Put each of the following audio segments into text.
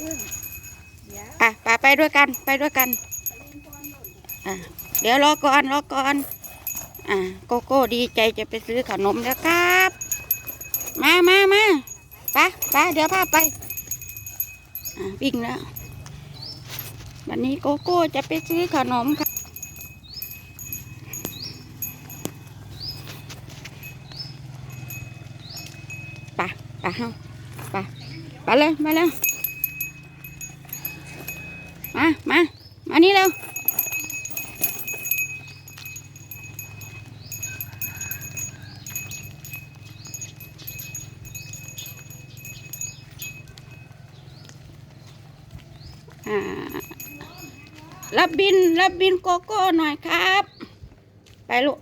พึ่งเดี๋ยวอะไปด้วยกันไปด้วยกันอะเดี๋ยวรอก่อนรอก่อนอะโกโก้ดีใจจะไปซื้อขนมแล้วครับ มามามาไปไปเดี๋ยวพาไปอะวิ่งแล้ววันนี้โกโก้จะไปซื้อขนมค่ะไปไปเฮาไปไปเลยมาเลย มามา มานี่เร็วอ่ารับบิน รับบินโกโก้หน่อยครับ ไปลูก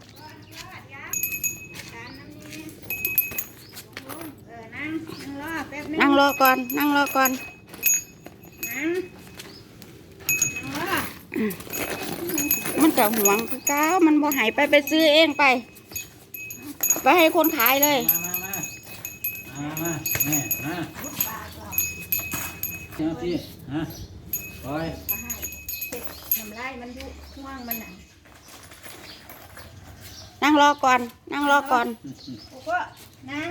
เออนั่งนั่งรอแป๊บนึงนั่งรอก่อน นั่งรอก่อนนั่งนั่งรอ มันจะหวงคือเก้ามันบ่หายไปไปซื้อเองไป ไปให้คนขายเลย มามามามาแม่มาเจ้าที่ฮะปล่อยเอาให้เสร็จน้ำลายมันอยู่ห่วงมันนั่งรอก่อน นั่งรอก่อนโอ้ก็นั่ง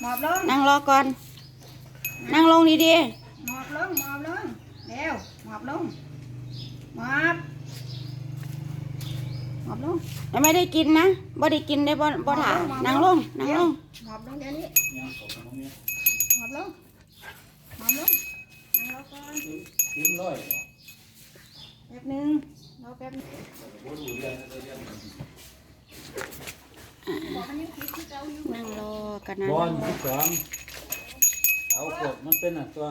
หมอบลงนั่งรอก่อน นั่งลงดีหมอบลงหมอบลงเร็วหมอบลง มอบหมอบลงๆยังไม่ได้กินนะบ่ได้กินได้บ่บ่ถานั่งลงนั่งลงหมอบลงเดี๋ยวนี้ยังขอขนมเนี่ยหมอบลงหมอบลงนั่งรอก่อนทิ้งร้อยแป๊บหนึงรอแป๊บหนึงบอกมันยังคิดที่เก่าอยู่นั่งรอกันนะบอลที่สองเอากดมันเป็นอะตัว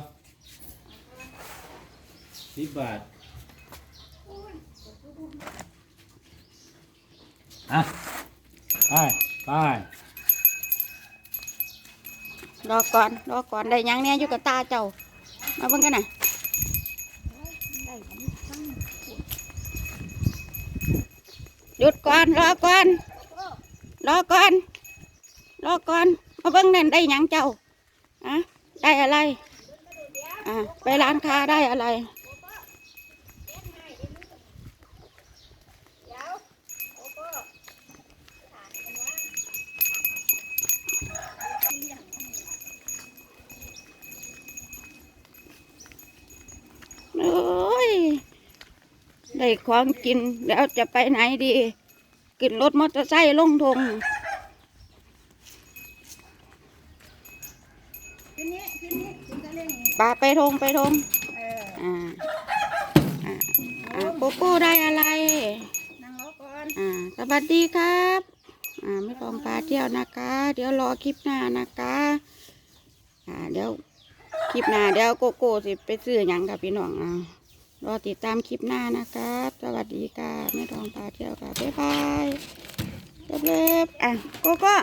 สิบบาท อะไปไปรอก่อนรอก่อนได้หยังเนี่ยอยู่กับตาเจ้ามาเบิ่งกันน่ะได้ผมฟังหยุดก่อนรอก่อนรอก่อนรอก่อนมาเบิ่งนั่นได้หยังเจ้าอะได้อะไรอ่าไปร้านค้าได้อะไร เดี๋ยวโอ้โห โอ้ย ได้ของกินแล้วจะไปไหนดีขึ้นรถมอเตอร์ไซค์ลงทงขึ้นนี้ขึ้นนี้ขึ้นกระเล่งนี่ป่าไปทงไปทงเอออ่าอ่าอ่าโกโก้ได้อะไร นั่งรอก่อนอ่าสวัสดีครับ อ่าไม่ต้องพาเที่ยวนะคะ เดี๋ยวรอคลิปหน้านะคะ อ่าเดี๋ยวคลิปหน้าเดี๋ยวโกโก้สิไปซื้อหยังกับพี่น้องอ่า รอติดตามคลิปหน้านะครับ สวัสดีค่ะแม่ทองพาเที่ยวค่ะ บ๊ายบายเรียบๆอะโกโก้